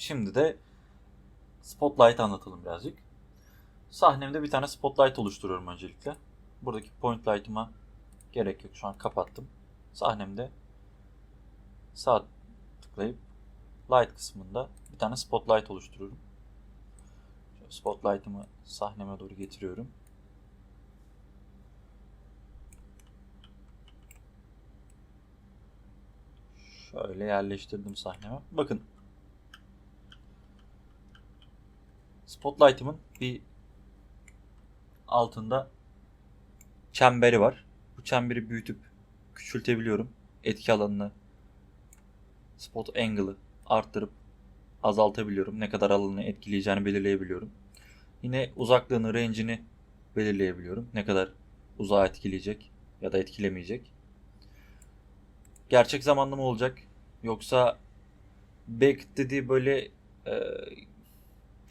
Şimdi de Spotlight anlatalım birazcık. Sahnemde bir tane Spotlight oluşturuyorum öncelikle. Buradaki Point Light'ıma gerek yok. Şu an kapattım. Sahnemde sağ tıklayıp Light kısmında bir tane Spotlight oluşturuyorum. Şöyle Spotlight'ımı sahneme doğru getiriyorum. Şöyle yerleştirdim sahneme. Bakın. Spotlight'ımın bir altında çemberi var. Bu çemberi büyütüp küçültebiliyorum. Etki alanını spot angle'ı arttırıp azaltabiliyorum. Ne kadar alanı etkileyeceğini belirleyebiliyorum. Yine uzaklığını, range'ini belirleyebiliyorum. Ne kadar uzağa etkileyecek ya da etkilemeyecek. Gerçek zamanlı mı olacak? Yoksa back dediği böyle e,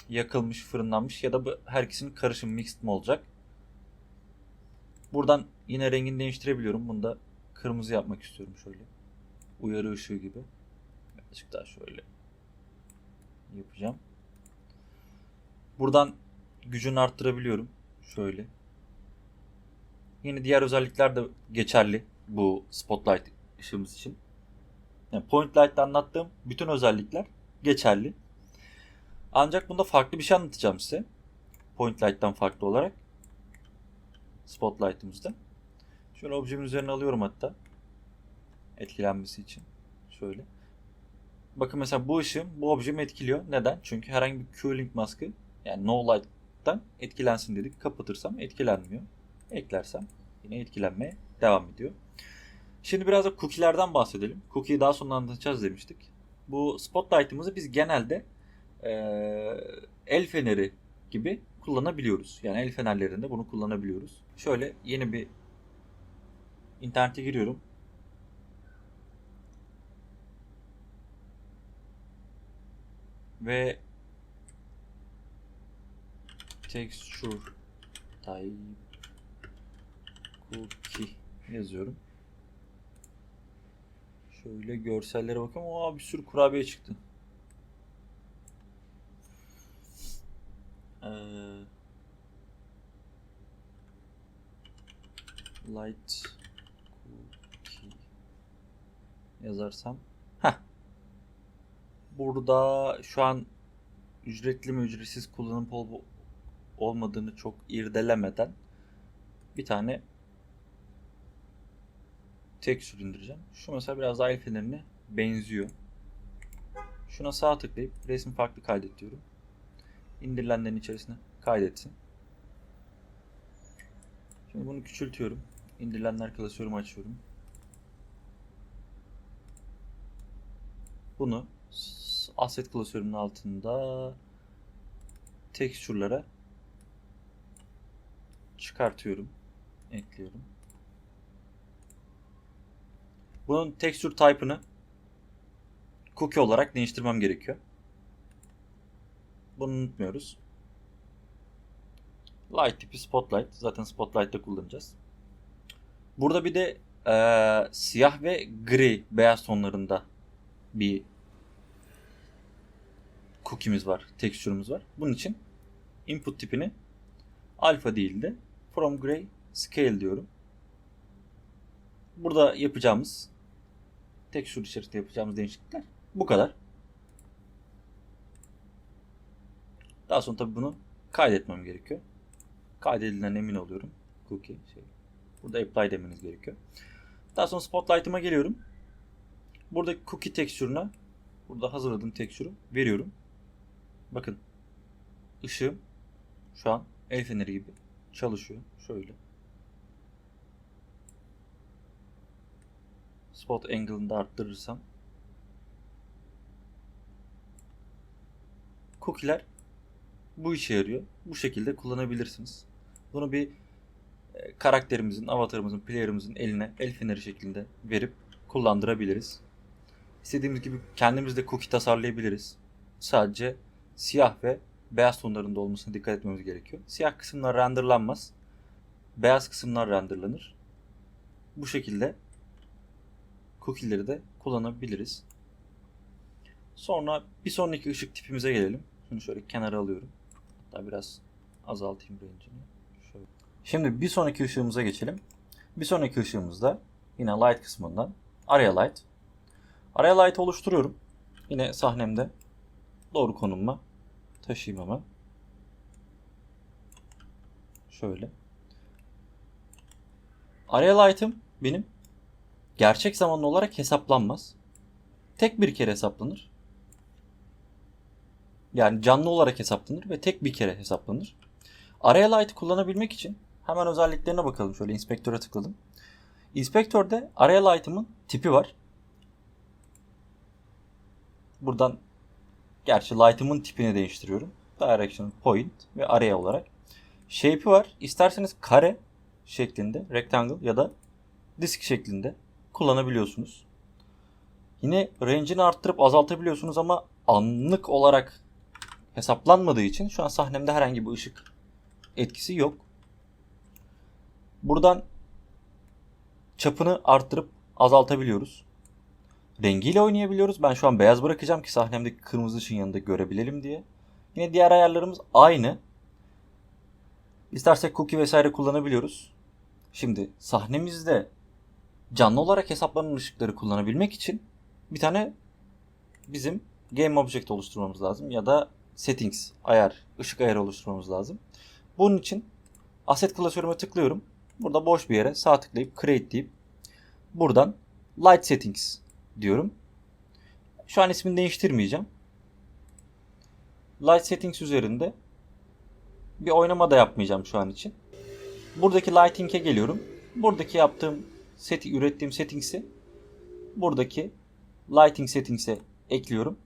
yakılmış, fırınlanmış ya da bu her ikisinin karışımı mixed mi olacak? Buradan yine rengini değiştirebiliyorum. Bunu da kırmızı yapmak istiyorum şöyle. Uyarı ışığı gibi. Birazcık daha şöyle yapacağım. Buradan gücünü arttırabiliyorum. Şöyle. Yine diğer özellikler de geçerli bu spotlight ışığımız için. Yani point light'ta anlattığım bütün özellikler geçerli. Ancak bunda farklı bir şey anlatacağım size. Point light'tan farklı olarak. Spotlight'ımızda. Şöyle objemin üzerine alıyorum hatta. Etkilenmesi için. Şöyle. Bakın mesela bu ışığım bu objemi etkiliyor. Neden? Çünkü herhangi bir cooling maskı yani no light'tan etkilensin dedik. Kapatırsam etkilenmiyor. Eklersem yine etkilenmeye devam ediyor. Şimdi biraz da cookie'lerden bahsedelim. Cookie'yi daha sonra anlatacağız demiştik. Bu spotlight'ımızı biz genelde e, el feneri gibi kullanabiliyoruz. Yani el fenerlerinde bunu kullanabiliyoruz. Şöyle yeni bir internete giriyorum. Ve texture type cookie yazıyorum. Şöyle görsellere bakayım. Aa bir sürü kurabiye çıktı. Light cookie yazarsam. Heh. Burada şu an ücretli mi ücretsiz kullanım olup olmadığını çok irdelemeden bir tane texture indireceğim. Şu mesela biraz daha el fenerine benziyor. Şuna sağ tıklayıp resim farklı kaydet diyorum. İndirilenlerin içerisine kaydetsin. Şimdi bunu küçültüyorum. İndirilenler klasörümü açıyorum. Bunu asset klasörünün altında texture'lara çıkartıyorum. Ekliyorum. Bunun texture type'ını cookie olarak değiştirmem gerekiyor. Bunu unutmuyoruz. Light tipi spotlight. Zaten spotlight'ta kullanacağız. Burada bir de e, siyah ve gri beyaz tonlarında bir cookie'miz var, texture'ımız var. Bunun için input tipini alfa değil de from gray scale diyorum. Burada yapacağımız texture içerisinde yapacağımız değişiklikler bu kadar. Daha sonra tabii bunu kaydetmem gerekiyor. Kaydedilen emin oluyorum. Cookie şey. Burada apply demeniz gerekiyor. Daha sonra spotlight'ıma geliyorum. Buradaki cookie texture'ına burada hazırladığım texture'u veriyorum. Bakın ışığım şu an el feneri gibi çalışıyor. Şöyle. Spot angle'ını da arttırırsam cookie'ler bu işe yarıyor. Bu şekilde kullanabilirsiniz. Bunu bir karakterimizin, avatarımızın, player'ımızın eline el feneri şeklinde verip kullandırabiliriz. İstediğimiz gibi kendimiz de cookie tasarlayabiliriz. Sadece siyah ve beyaz tonlarında olmasına dikkat etmemiz gerekiyor. Siyah kısımlar renderlanmaz. Beyaz kısımlar renderlanır. Bu şekilde cookie'leri de kullanabiliriz. Sonra bir sonraki ışık tipimize gelelim. Şunu şöyle kenara alıyorum. Hatta biraz azaltayım range'ini. Şimdi bir sonraki ışığımıza geçelim. Bir sonraki ışığımızda yine light kısmından area light. Area light oluşturuyorum. Yine sahnemde doğru konumuma taşıyayım hemen. Şöyle. Area light'ım benim gerçek zamanlı olarak hesaplanmaz. Tek bir kere hesaplanır. Yani canlı olarak hesaplanır ve tek bir kere hesaplanır. Area Light'ı kullanabilmek için hemen özelliklerine bakalım. Şöyle inspektöre tıkladım. Inspektörde Area Light'ımın tipi var. Buradan gerçi Light'ımın tipini değiştiriyorum. Direction, Point ve Area olarak. Shape'i var. İsterseniz kare şeklinde, rectangle ya da disk şeklinde kullanabiliyorsunuz. Yine range'ini arttırıp azaltabiliyorsunuz ama anlık olarak hesaplanmadığı için şu an sahnemde herhangi bir ışık etkisi yok. Buradan çapını arttırıp azaltabiliyoruz. Rengiyle oynayabiliyoruz. Ben şu an beyaz bırakacağım ki sahnemdeki kırmızı ışığın yanında görebilelim diye. Yine diğer ayarlarımız aynı. İstersek cookie vesaire kullanabiliyoruz. Şimdi sahnemizde canlı olarak hesaplanan ışıkları kullanabilmek için bir tane bizim game object oluşturmamız lazım ya da settings ayar, ışık ayarı oluşturmamız lazım. Bunun için asset klasörüme tıklıyorum. Burada boş bir yere sağ tıklayıp create deyip buradan light settings diyorum. Şu an ismini değiştirmeyeceğim. Light settings üzerinde bir oynama da yapmayacağım şu an için. Buradaki lighting'e geliyorum. Buradaki yaptığım seti ürettiğim settings'i buradaki lighting settings'e ekliyorum.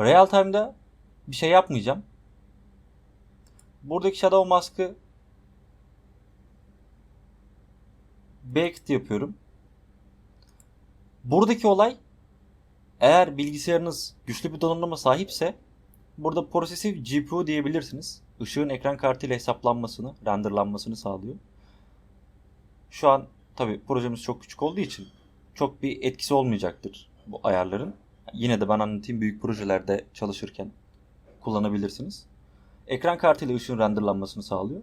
Real time'da bir şey yapmayacağım. Buradaki shadow mask'ı baked yapıyorum. Buradaki olay eğer bilgisayarınız güçlü bir donanıma sahipse burada prosesif GPU diyebilirsiniz. Işığın ekran kartıyla hesaplanmasını, renderlanmasını sağlıyor. Şu an tabi projemiz çok küçük olduğu için çok bir etkisi olmayacaktır bu ayarların. Yine de ben anlatayım büyük projelerde çalışırken kullanabilirsiniz. Ekran kartıyla ışığın renderlanmasını sağlıyor.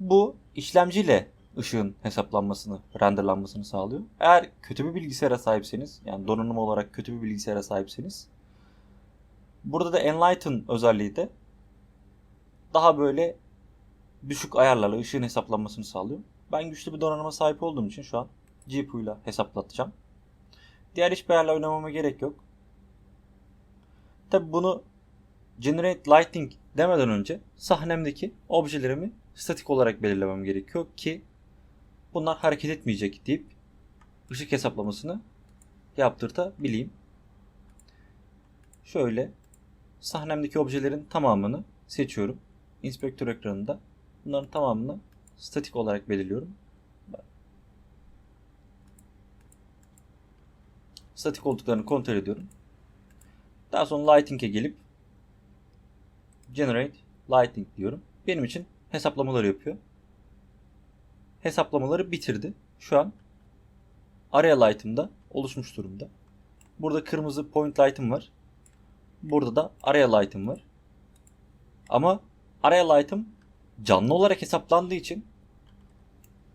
Bu işlemciyle ışığın hesaplanmasını, renderlanmasını sağlıyor. Eğer kötü bir bilgisayara sahipseniz, yani donanım olarak kötü bir bilgisayara sahipseniz, burada da Enlighten özelliği de daha böyle düşük ayarlarla ışığın hesaplanmasını sağlıyor. Ben güçlü bir donanıma sahip olduğum için şu an GPU ile hesaplatacağım. Diğer hiçbir ayarla oynamama gerek yok. Tabi bunu Generate Lighting demeden önce sahnemdeki objelerimi statik olarak belirlemem gerekiyor ki bunlar hareket etmeyecek deyip ışık hesaplamasını yaptırtabileyim. Şöyle sahnemdeki objelerin tamamını seçiyorum. Inspektör ekranında bunların tamamını statik olarak belirliyorum. Statik olduklarını kontrol ediyorum. Daha sonra Lighting'e gelip Generate Lighting diyorum. Benim için hesaplamaları yapıyor. Hesaplamaları bitirdi. Şu an Area Light'ımda oluşmuş durumda. Burada kırmızı Point Light'ım var. Burada da Area Light'ım var. Ama Area Light'ım canlı olarak hesaplandığı için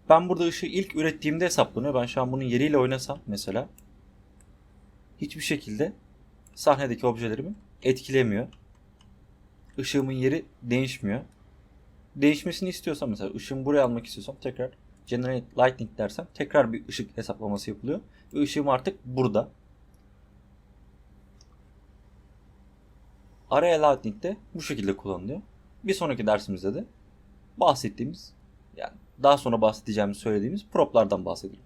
ben burada ışığı ilk ürettiğimde hesaplanıyor. Ben şu an bunun yeriyle oynasam mesela hiçbir şekilde sahnedeki objelerimi etkilemiyor. Işığımın yeri değişmiyor. Değişmesini istiyorsam mesela ışığımı buraya almak istiyorsam tekrar Generate Lighting dersem tekrar bir ışık hesaplaması yapılıyor. Ve ışığım artık burada. Area Lighting de bu şekilde kullanılıyor. Bir sonraki dersimizde de bahsettiğimiz yani daha sonra bahsedeceğimiz söylediğimiz proplardan bahsedelim.